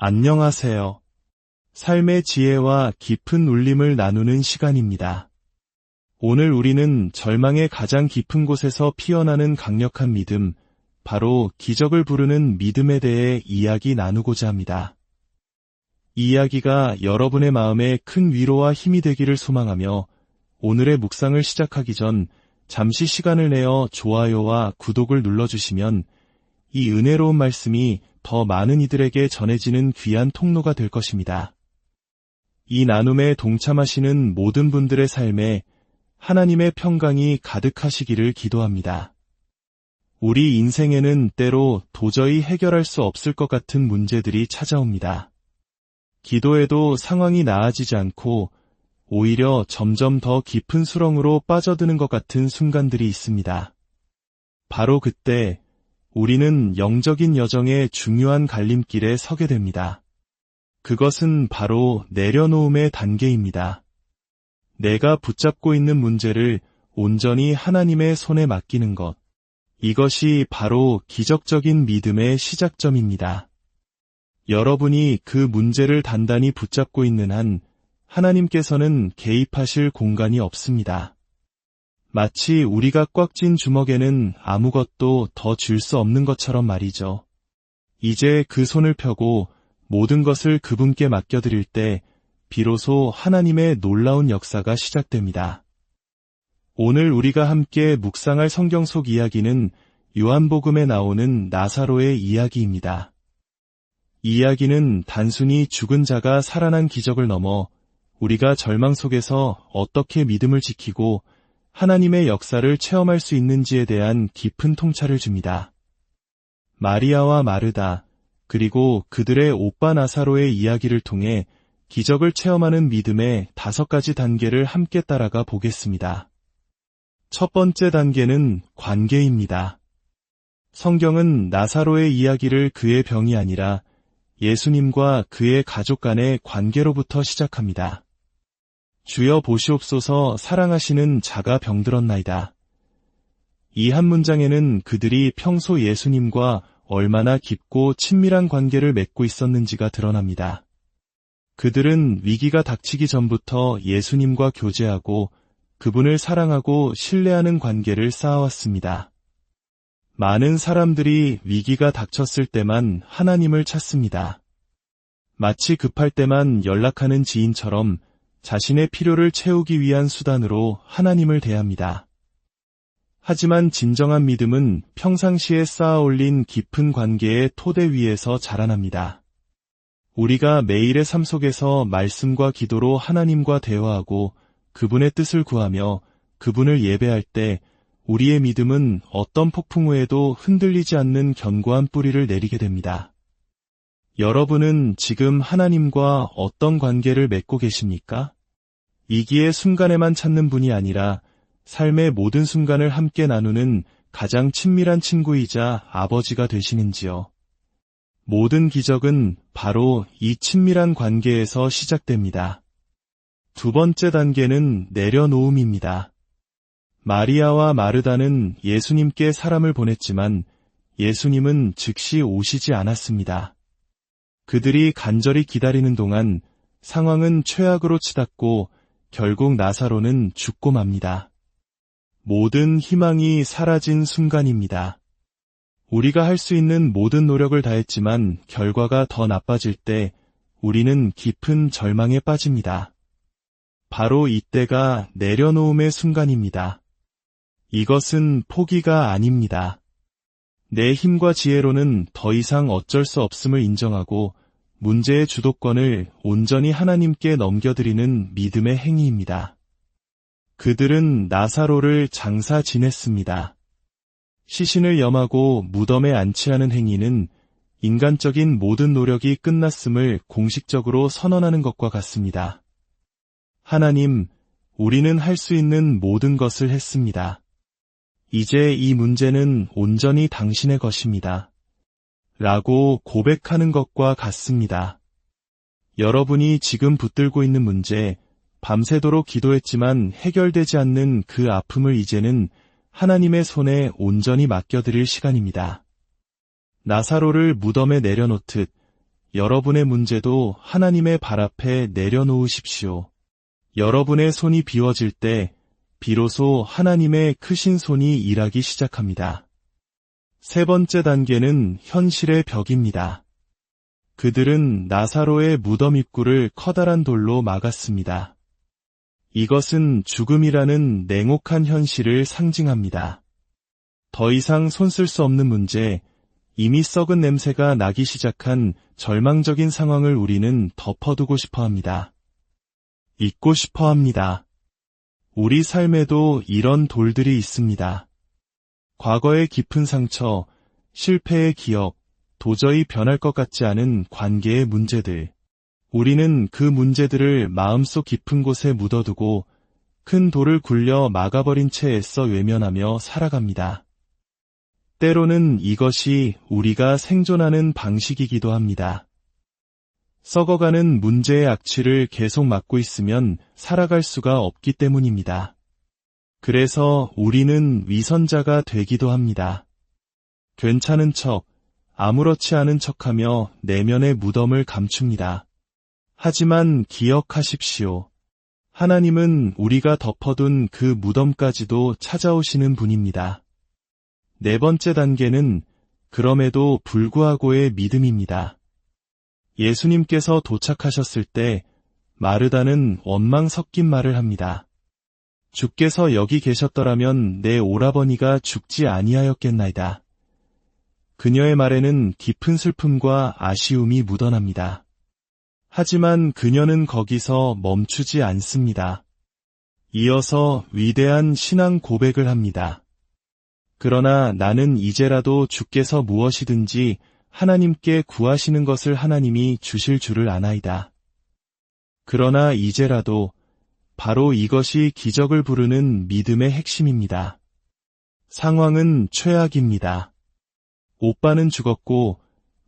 안녕하세요. 삶의 지혜와 깊은 울림을 나누는 시간입니다. 오늘 우리는 절망의 가장 깊은 곳에서 피어나는 강력한 믿음, 바로 기적을 부르는 믿음에 대해 이야기 나누고자 합니다. 이 이야기가 여러분의 마음에 큰 위로와 힘이 되기를 소망하며 오늘의 묵상을 시작하기 전 잠시 시간을 내어 좋아요와 구독을 눌러주시면 이 은혜로운 말씀이 더 많은 이들에게 전해지는 귀한 통로가 될 것입니다. 이 나눔에 동참하시는 모든 분들의 삶에 하나님의 평강이 가득하시기를 기도합니다. 우리 인생에는 때로 도저히 해결할 수 없을 것 같은 문제들이 찾아옵니다. 기도해도 상황이 나아지지 않고 오히려 점점 더 깊은 수렁으로 빠져드는 것 같은 순간들이 있습니다. 바로 그때 우리는 영적인 여정의 중요한 갈림길에 서게 됩니다. 그것은 바로 내려놓음의 단계입니다. 내가 붙잡고 있는 문제를 온전히 하나님의 손에 맡기는 것. 이것이 바로 기적적인 믿음의 시작점입니다. 여러분이 그 문제를 단단히 붙잡고 있는 한 하나님께서는 개입하실 공간이 없습니다. 마치 우리가 꽉 찐 주먹에는 아무것도 더 줄 수 없는 것처럼 말이죠. 이제 그 손을 펴고 모든 것을 그분께 맡겨드릴 때 비로소 하나님의 놀라운 역사가 시작됩니다. 오늘 우리가 함께 묵상할 성경 속 이야기는 요한복음에 나오는 나사로의 이야기입니다. 이 이야기는 단순히 죽은 자가 살아난 기적을 넘어 우리가 절망 속에서 어떻게 믿음을 지키고 하나님의 역사를 체험할 수 있는지에 대한 깊은 통찰을 줍니다. 마리아와 마르다, 그리고 그들의 오빠 나사로의 이야기를 통해 기적을 체험하는 믿음의 다섯 가지 단계를 함께 따라가 보겠습니다. 첫 번째 단계는 관계입니다. 성경은 나사로의 이야기를 그의 병이 아니라 예수님과 그의 가족 간의 관계로부터 시작합니다. 주여 보시옵소서 사랑하시는 자가 병들었나이다. 이 한 문장에는 그들이 평소 예수님과 얼마나 깊고 친밀한 관계를 맺고 있었는지가 드러납니다. 그들은 위기가 닥치기 전부터 예수님과 교제하고 그분을 사랑하고 신뢰하는 관계를 쌓아왔습니다. 많은 사람들이 위기가 닥쳤을 때만 하나님을 찾습니다. 마치 급할 때만 연락하는 지인처럼 자신의 필요를 채우기 위한 수단으로 하나님을 대합니다. 하지만 진정한 믿음은 평상시에 쌓아 올린 깊은 관계의 토대 위에서 자라납니다. 우리가 매일의 삶 속에서 말씀과 기도로 하나님과 대화하고 그분의 뜻을 구하며 그분을 예배할 때 우리의 믿음은 어떤 폭풍 후에도 흔들리지 않는 견고한 뿌리를 내리게 됩니다. 여러분은 지금 하나님과 어떤 관계를 맺고 계십니까? 이기의 순간에만 찾는 분이 아니라 삶의 모든 순간을 함께 나누는 가장 친밀한 친구이자 아버지가 되시는지요. 모든 기적은 바로 이 친밀한 관계에서 시작됩니다. 두 번째 단계는 내려놓음입니다. 마리아와 마르다는 예수님께 사람을 보냈지만 예수님은 즉시 오시지 않았습니다. 그들이 간절히 기다리는 동안 상황은 최악으로 치닫고 결국 나사로는 죽고 맙니다. 모든 희망이 사라진 순간입니다. 우리가 할 수 있는 모든 노력을 다했지만 결과가 더 나빠질 때 우리는 깊은 절망에 빠집니다. 바로 이때가 내려놓음의 순간입니다. 이것은 포기가 아닙니다. 내 힘과 지혜로는 더 이상 어쩔 수 없음을 인정하고 문제의 주도권을 온전히 하나님께 넘겨드리는 믿음의 행위입니다. 그들은 나사로를 장사 지냈습니다. 시신을 염하고 무덤에 안치하는 행위는 인간적인 모든 노력이 끝났음을 공식적으로 선언하는 것과 같습니다. 하나님, 우리는 할 수 있는 모든 것을 했습니다. 이제 이 문제는 온전히 당신의 것입니다. 라고 고백하는 것과 같습니다. 여러분이 지금 붙들고 있는 문제, 밤새도록 기도했지만 해결되지 않는 그 아픔을 이제는 하나님의 손에 온전히 맡겨드릴 시간입니다. 나사로를 무덤에 내려놓듯 여러분의 문제도 하나님의 발 앞에 내려놓으십시오. 여러분의 손이 비워질 때 비로소 하나님의 크신 손이 일하기 시작합니다. 세 번째 단계는 현실의 벽입니다. 그들은 나사로의 무덤 입구를 커다란 돌로 막았습니다. 이것은 죽음이라는 냉혹한 현실을 상징합니다. 더 이상 손쓸 수 없는 문제, 이미 썩은 냄새가 나기 시작한 절망적인 상황을 우리는 덮어두고 싶어 합니다. 잊고 싶어 합니다. 우리 삶에도 이런 돌들이 있습니다. 과거의 깊은 상처, 실패의 기억, 도저히 변할 것 같지 않은 관계의 문제들. 우리는 그 문제들을 마음속 깊은 곳에 묻어두고 큰 돌을 굴려 막아버린 채 애써 외면하며 살아갑니다. 때로는 이것이 우리가 생존하는 방식이기도 합니다. 썩어가는 문제의 악취를 계속 맡고 있으면 살아갈 수가 없기 때문입니다. 그래서 우리는 위선자가 되기도 합니다. 괜찮은 척, 아무렇지 않은 척하며 내면의 무덤을 감춥니다. 하지만 기억하십시오. 하나님은 우리가 덮어둔 그 무덤까지도 찾아오시는 분입니다. 네 번째 단계는 그럼에도 불구하고의 믿음입니다. 예수님께서 도착하셨을 때 마르다는 원망 섞인 말을 합니다. 주께서 여기 계셨더라면 내 오라버니가 죽지 아니하였겠나이다. 그녀의 말에는 깊은 슬픔과 아쉬움이 묻어납니다. 하지만 그녀는 거기서 멈추지 않습니다. 이어서 위대한 신앙 고백을 합니다. 그러나 나는 이제라도 주께서 무엇이든지 하나님께 구하시는 것을 하나님이 주실 줄을 아나이다. 그러나 이제라도 바로 이것이 기적을 부르는 믿음의 핵심입니다. 상황은 최악입니다. 오빠는 죽었고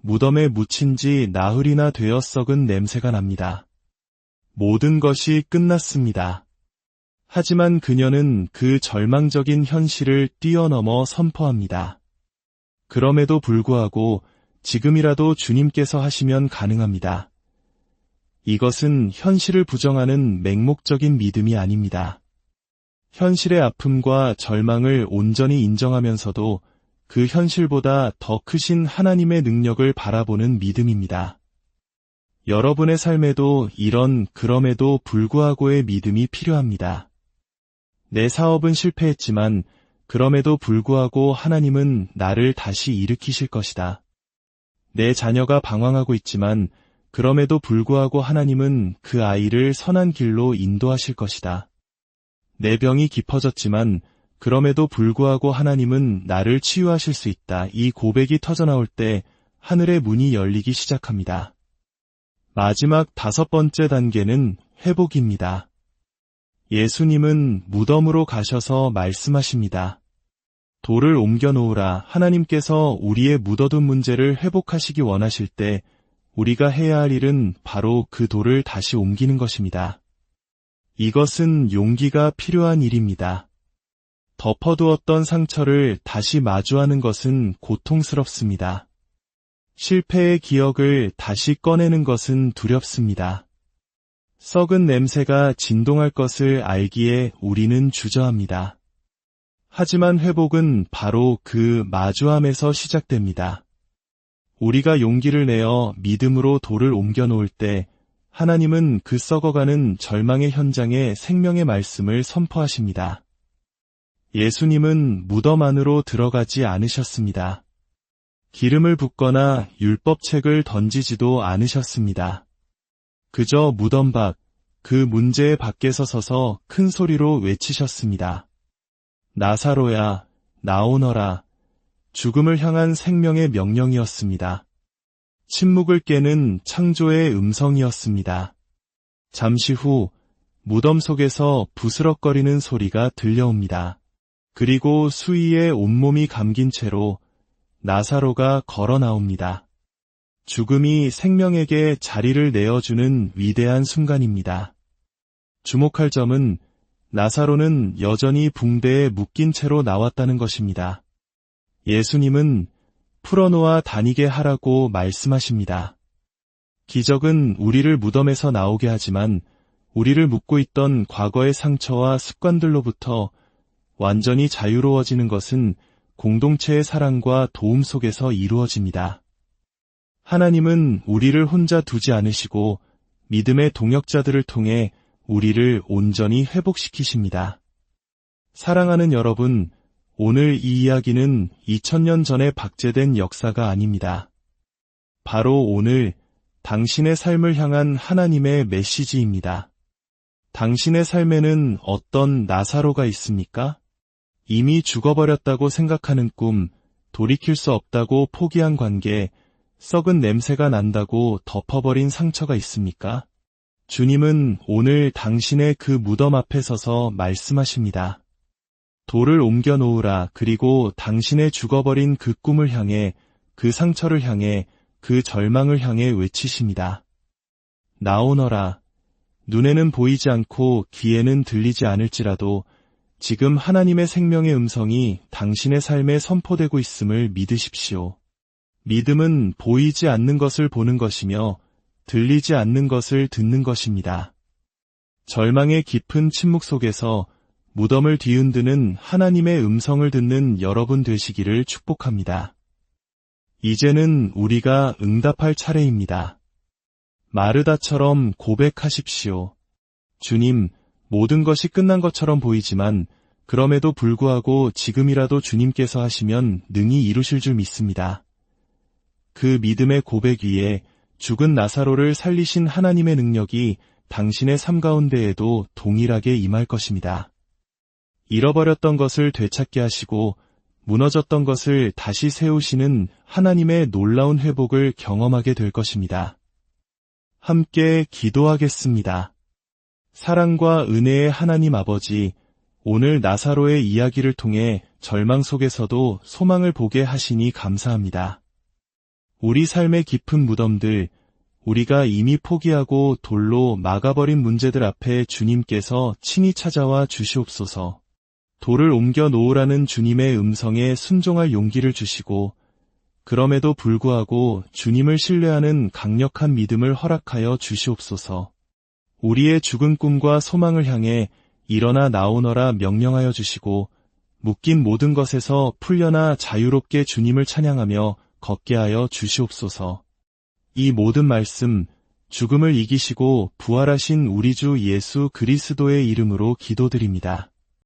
무덤에 묻힌 지 나흘이나 되어 썩은 냄새가 납니다. 모든 것이 끝났습니다. 하지만 그녀는 그 절망적인 현실을 뛰어넘어 선포합니다. 그럼에도 불구하고 지금이라도 주님께서 하시면 가능합니다. 이것은 현실을 부정하는 맹목적인 믿음이 아닙니다. 현실의 아픔과 절망을 온전히 인정하면서도 그 현실보다 더 크신 하나님의 능력을 바라보는 믿음입니다. 여러분의 삶에도 이런 그럼에도 불구하고의 믿음이 필요합니다. 내 사업은 실패했지만 그럼에도 불구하고 하나님은 나를 다시 일으키실 것이다. 내 자녀가 방황하고 있지만 그럼에도 불구하고 하나님은 그 아이를 선한 길로 인도하실 것이다. 내 병이 깊어졌지만 그럼에도 불구하고 하나님은 나를 치유하실 수 있다. 이 고백이 터져나올 때 하늘의 문이 열리기 시작합니다. 마지막 다섯 번째 단계는 회복입니다. 예수님은 무덤으로 가셔서 말씀하십니다. 돌을 옮겨 놓으라 하나님께서 우리의 묻어둔 문제를 회복하시기 원하실 때 우리가 해야 할 일은 바로 그 돌을 다시 옮기는 것입니다. 이것은 용기가 필요한 일입니다. 덮어두었던 상처를 다시 마주하는 것은 고통스럽습니다. 실패의 기억을 다시 꺼내는 것은 두렵습니다. 썩은 냄새가 진동할 것을 알기에 우리는 주저합니다. 하지만 회복은 바로 그 마주함에서 시작됩니다. 우리가 용기를 내어 믿음으로 돌을 옮겨 놓을 때 하나님은 그 썩어가는 절망의 현장에 생명의 말씀을 선포하십니다. 예수님은 무덤 안으로 들어가지 않으셨습니다. 기름을 붓거나 율법책을 던지지도 않으셨습니다. 그저 무덤 밖, 그 문제의 밖에서 서서 큰 소리로 외치셨습니다. 나사로야, 나오너라. 죽음을 향한 생명의 명령이었습니다. 침묵을 깨는 창조의 음성이었습니다. 잠시 후 무덤 속에서 부스럭거리는 소리가 들려옵니다. 그리고 수위에 온몸이 감긴 채로 나사로가 걸어 나옵니다. 죽음이 생명에게 자리를 내어주는 위대한 순간입니다. 주목할 점은 나사로는 여전히 붕대에 묶인 채로 나왔다는 것입니다. 예수님은 풀어놓아 다니게 하라고 말씀하십니다. 기적은 우리를 무덤에서 나오게 하지만 우리를 묶고 있던 과거의 상처와 습관들로부터 완전히 자유로워지는 것은 공동체의 사랑과 도움 속에서 이루어집니다. 하나님은 우리를 혼자 두지 않으시고 믿음의 동역자들을 통해 우리를 온전히 회복시키십니다. 사랑하는 여러분, 오늘 이 이야기는 2000년 전에 박제된 역사가 아닙니다. 바로 오늘 당신의 삶을 향한 하나님의 메시지입니다. 당신의 삶에는 어떤 나사로가 있습니까? 이미 죽어버렸다고 생각하는 꿈, 돌이킬 수 없다고 포기한 관계, 썩은 냄새가 난다고 덮어버린 상처가 있습니까? 주님은 오늘 당신의 그 무덤 앞에 서서 말씀하십니다. 돌을 옮겨 놓으라 그리고 당신의 죽어버린 그 꿈을 향해 그 상처를 향해 그 절망을 향해 외치십니다. 나오너라. 눈에는 보이지 않고 귀에는 들리지 않을지라도 지금 하나님의 생명의 음성이 당신의 삶에 선포되고 있음을 믿으십시오. 믿음은 보이지 않는 것을 보는 것이며 들리지 않는 것을 듣는 것입니다. 절망의 깊은 침묵 속에서 무덤을 뒤흔드는 하나님의 음성을 듣는 여러분 되시기를 축복합니다. 이제는 우리가 응답할 차례입니다. 마르다처럼 고백하십시오. 주님, 모든 것이 끝난 것처럼 보이지만 그럼에도 불구하고 지금이라도 주님께서 하시면 능히 이루실 줄 믿습니다. 그 믿음의 고백 위에 죽은 나사로를 살리신 하나님의 능력이 당신의 삶 가운데에도 동일하게 임할 것입니다. 잃어버렸던 것을 되찾게 하시고 무너졌던 것을 다시 세우시는 하나님의 놀라운 회복을 경험하게 될 것입니다. 함께 기도하겠습니다. 사랑과 은혜의 하나님 아버지, 오늘 나사로의 이야기를 통해 절망 속에서도 소망을 보게 하시니 감사합니다. 우리 삶의 깊은 무덤들, 우리가 이미 포기하고 돌로 막아버린 문제들 앞에 주님께서 친히 찾아와 주시옵소서. 돌을 옮겨 놓으라는 주님의 음성에 순종할 용기를 주시고 그럼에도 불구하고 주님을 신뢰하는 강력한 믿음을 허락하여 주시옵소서. 우리의 죽은 꿈과 소망을 향해 일어나 나오너라 명령하여 주시고 묶인 모든 것에서 풀려나 자유롭게 주님을 찬양하며 걷게 하여 주시옵소서. 이 모든 말씀 죽음을 이기시고 부활하신 우리 주 예수 그리스도의 이름으로 기도드립니다.